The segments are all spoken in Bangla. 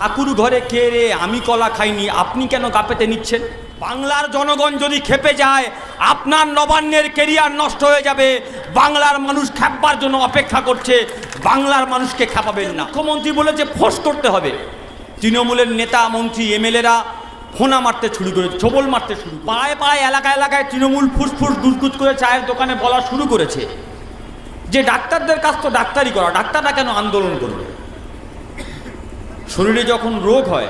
ঠাকুর ঘরে কে রে? আমি কলা খাইনি, আপনি কেন কাপেতে নিচ্ছেন? বাংলার জনগণ যদি খেপে যায়, আপনার নবান্নের কেরিয়ার নষ্ট হয়ে যাবে। বাংলার মানুষ খ্যাপবার জন্য অপেক্ষা করছে। বাংলার মানুষকে খ্যাপাবেন না। মুখ্যমন্ত্রী বলেছে ফোর্স করতে হবে। তৃণমূলের নেতা, মন্ত্রী, এমএলএরা ফোনা মারতে শুরু করেছে, ছবল মারতে শুরু পাড়ায় পাড়ায়, এলাকায় এলাকায় তৃণমূল ফুসফুস গুজগুজ করে চায়ের দোকানে বলা শুরু করেছে। যে ডাক্তারদের কাজ তো ডাক্তারি করা, ডাক্তাররা কেন আন্দোলন করবে? শরীরে যখন রোগ হয়,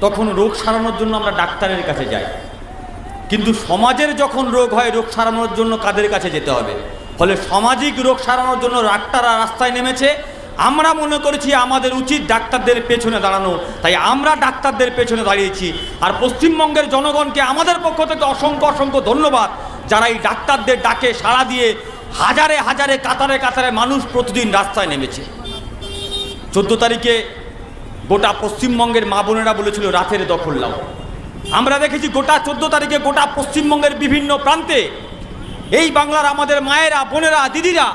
তখন রোগ সারানোর জন্য আমরা ডাক্তারের কাছে যাই। কিন্তু সমাজের যখন রোগ হয়, রোগ সারানোর জন্য কাদের কাছে যেতে হবে? ফলে সামাজিক রোগ সারানোর জন্য ডাক্তাররা রাস্তায় নেমেছে। আমরা মনে করেছি আমাদের উচিত ডাক্তারদের পেছনে দাঁড়ানো। তাই আমরা ডাক্তারদের পেছনে দাঁড়িয়েছি। আর পশ্চিমবঙ্গের জনগণকে আমাদের পক্ষ থেকে অসংখ্য অসংখ্য ধন্যবাদ। যারা এই ডাক্তারদের ডাকে সাড়া দিয়ে হাজারে হাজারে কাতারে কাতারে মানুষ প্রতিদিন রাস্তায় নেমেছে। চোদ্দ তারিখে গোটা পশ্চিমবঙ্গের মা বোনেরা বলেছিল, রাতের দখল নাও। আমরা দেখেছি গোটা চোদ্দ তারিখে গোটা পশ্চিমবঙ্গের বিভিন্ন প্রান্তে এই বাংলার আমাদের মায়েরা, বোনেরা, দিদিরা,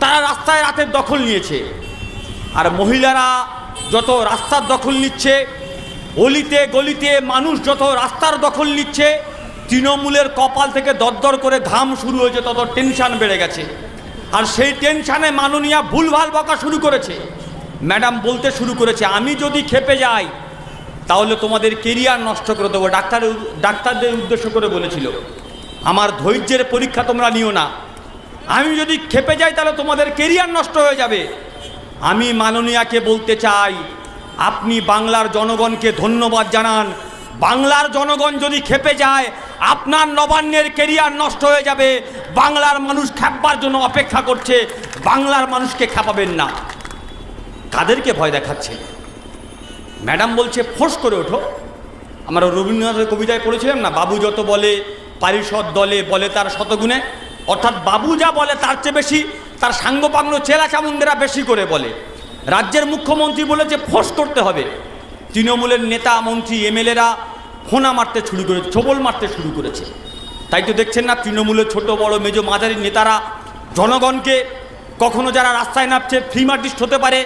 তারা রাস্তায় রাতের দখল নিয়েছে। আর মহিলারা যত রাস্তার দখল নিচ্ছে, অলিতে, গলিতে মানুষ যত রাস্তার দখল নিচ্ছে, তৃণমূলের কপাল থেকে দরদর করে ঘাম শুরু হয়েছে, তত টেনশান বেড়ে গেছে। আর সেই টেনশানে মাননীয়া ভুলভাল বকা শুরু করেছে। ম্যাডাম বলতে শুরু করেছে, আমি যদি খেপে যাই, তাহলে তোমাদের কেরিয়ার নষ্ট করে দেবো। ডাক্তার ডাক্তারদের উদ্দেশ্য করে বলেছিল, আমার ধৈর্যের পরীক্ষা তোমরা নিও না। আমি যদি খেপে যাই, তাহলে তোমাদের কেরিয়ার নষ্ট হয়ে যাবে। আমি মাননীয়াকে বলতে চাই, আপনি বাংলার জনগণকে ধন্যবাদ জানান। বাংলার জনগণ যদি খেপে যায়, আপনার নবান্নের কেরিয়ার নষ্ট হয়ে যাবে। বাংলার মানুষ খ্যাপবার জন্য অপেক্ষা করছে। বাংলার মানুষকে খ্যাপাবেন না। কাদেরকে ভয় দেখাচ্ছে। ম্যাডাম বলছে, ফোর্স করে ওঠো। আমরা রবীন্দ্রনাথের কবিতায় পড়েছিলাম না, বাবু যত বলে পারিষদ দলে, বলে তার শতগুণে। অর্থাৎ বাবু যা বলে, তার চেয়ে বেশি তার সাঙ্গপাঙ্গ চেলা চামুন্দেরা বেশি করে বলে। রাজ্যের মুখ্যমন্ত্রী বলেছে, ফোর্স করতে হবে। তৃণমূলের নেতা, মন্ত্রী, এমএলএরা ফোনা মারতে শুরু করেছে, ছবল মারতে শুরু করেছে। তাই তো দেখছেন না, তৃণমূলের ছোট, বড়, মেজো মাঝারি নেতারা জনগণকে কখনো যারা রাস্তায় নামছে ফিল্ম আর্টিস্ট হতে পারে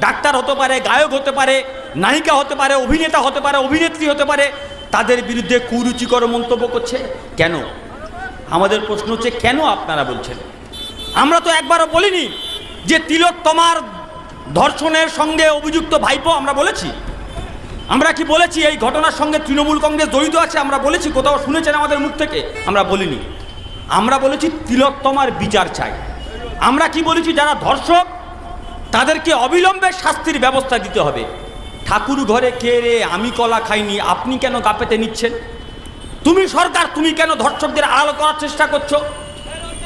ডাক্তার হতে পারে, গায়ক হতে পারে, নায়িকা হতে পারে, অভিনেতা হতে পারে, অভিনেত্রী হতে পারে, তাদের বিরুদ্ধে কুরুচিকর মন্তব্য করছে। কেন? আমাদের প্রশ্ন হচ্ছে, কেন আপনারা বলছেন? আমরা তো একবারও বলিনি যে তিলক তোমার ধর্ষণের সঙ্গে অভিযুক্ত ভাইপো, আমরা বলেছি। আমরা কি বলেছি? এই ঘটনার সঙ্গে তৃণমূল কংগ্রেস জড়িত আছে, আমরা বলেছি, কোথাও শুনেছেন আমাদের মুখ থেকে? আমরা বলিনি। আমরা বলেছি তিলোত্তমার বিচার চাই। আমরা কি বলেছি, যারা ধর্ষক তাদেরকে অবিলম্বে শাস্তির ব্যবস্থা দিতে হবে। ঠাকুর ঘরে কে রে আমি কলা খাইনি, আপনি কেন গাপেতে নিচ্ছেন? তুমি সরকার, তুমি কেন ধর্ষকদের আড়াল করার চেষ্টা করছ?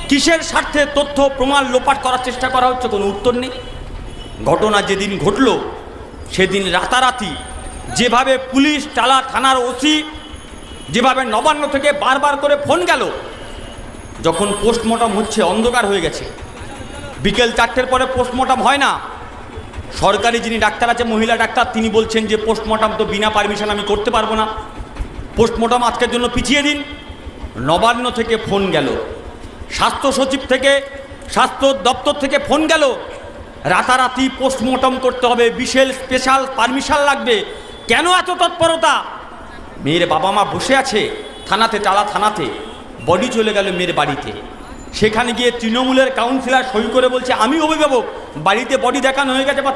কিসের স্বার্থে তথ্য প্রমাণ লোপাট করার চেষ্টা করা হচ্ছে, কোনো উত্তর নেই? ঘটনা যেদিন ঘটলো, সেদিন রাতারাতি যেভাবে পুলিশ, টালা, থানার ওসি যেভাবে নবান্ন থেকে বারবার করে ফোন গেল, যখন পোস্টমর্টম হচ্ছে, অন্ধকার হয়ে গেছে। বিকেল চারটের পরে পোস্টমর্টম হয় না। সরকারি যিনি ডাক্তার আছে, মহিলা ডাক্তার, তিনি বলছেন যে পোস্টমর্টম তো বিনা পারমিশন আমি করতে পারব না। পোস্টমর্টম আজকের জন্য পিছিয়ে দিন। নবান্ন থেকে ফোন গেল। স্বাস্থ্য সচিব থেকে, স্বাস্থ্য দপ্তর থেকে ফোন গেল। রাতারাতি পোস্টমর্টম করতে হবে। বিশেষ স্পেশাল পারমিশন লাগবে। কেন এত তৎপরতা? মেয়ের বাবা মা বসে আছে, থানাতে, টালা থানাতে। বডি চলে গেল মেয়ের বাড়িতে। সেখানে গিয়ে তৃণমূলের কাউন্সিলর সই করে বলছে, আমি অভিভাবক, বাড়িতে বডি দেখানো হয়ে গেছে, বা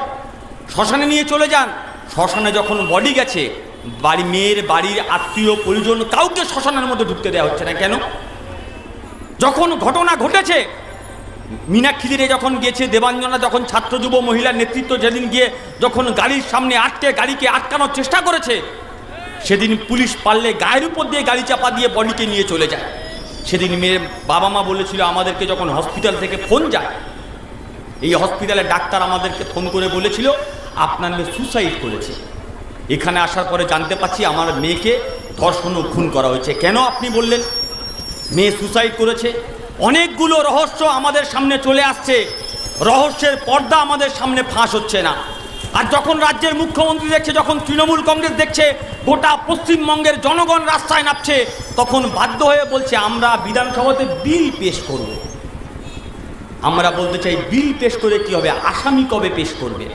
শ্মশানে নিয়ে চলে যান। শ্মশানে যখন বডি গেছে, বাড়ি মেয়ের বাড়ির আত্মীয় পরিজন কাউকে শ্মশানের মধ্যে ঢুকতে দেওয়া হচ্ছে না। কেন? যখন ঘটনা ঘটেছে মীনাক্ষীরে যখন গিয়েছে দেবাঞ্জনা যখন ছাত্র যুব মহিলার নেতৃত্ব যেদিন গিয়ে যখন গাড়ির সামনে আটকে, গাড়িকে আটকানোর চেষ্টা করেছে, সেদিন পুলিশ পারলে গায়ের উপর দিয়ে গাড়ি চাপা দিয়ে বডিকে নিয়ে চলে যায়। সেদিন মেয়ের বাবা মা বলেছিল, আমাদেরকে যখন হসপিটাল থেকে ফোন যায়, এই হসপিটালে ডাক্তার আমাদেরকে ফোন করে বলেছিল, আপনার মেয়ে সুসাইড করেছে। এখানে আসার পরে জানতে পারছি আমার মেয়েকে ধর্ষণ ও খুন করা হয়েছে। কেন আপনি বললেন? মেয়ে সুসাইড করেছে। অনেকগুলো রহস্য আমাদের সামনে চলে আসছে। রহস্যের পর্দা আমাদের সামনে ফাঁস হচ্ছে না। আর যখন রাজ্যের মুখ্যমন্ত্রী দেখছে, যখন তৃণমূল কংগ্রেস দেখছে, গোটা পশ্চিমবঙ্গের জনগণ রাস্তায় নামছে, তখন বাধ্য হয়ে বলছে, আমরা বিধানসভাতে বিল পেশ করব। আমরা বলতে চাই, বিল পেশ করে কি হবে? আসামি কবে পেশ করবে?